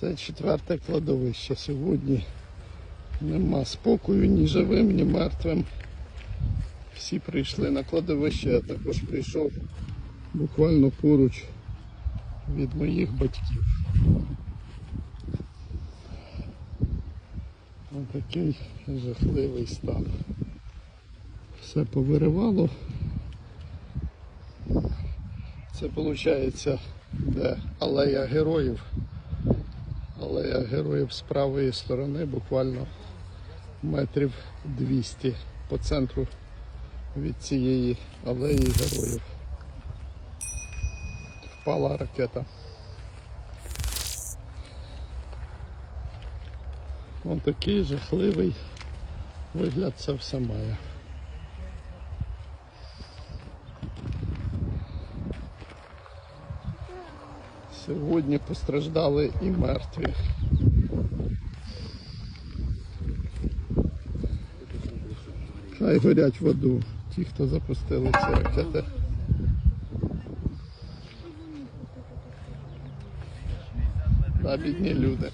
Це четверте кладовище. Сьогодні нема спокою ні живим, ні мертвим. Всі прийшли на кладовище, я також прийшов буквально поруч від моїх батьків. Ось такий жахливий стан. Все повиривало. Це виходить, де алея героїв. Алея героїв з правої сторони, буквально метрів 200 по центру від цієї алеї героїв. Впала ракета. Ось такий жахливий вигляд це все має. Сьогодні постраждали і мертві. Хай горять в воду ті, хто запустили ці ракети. Та бідні люди.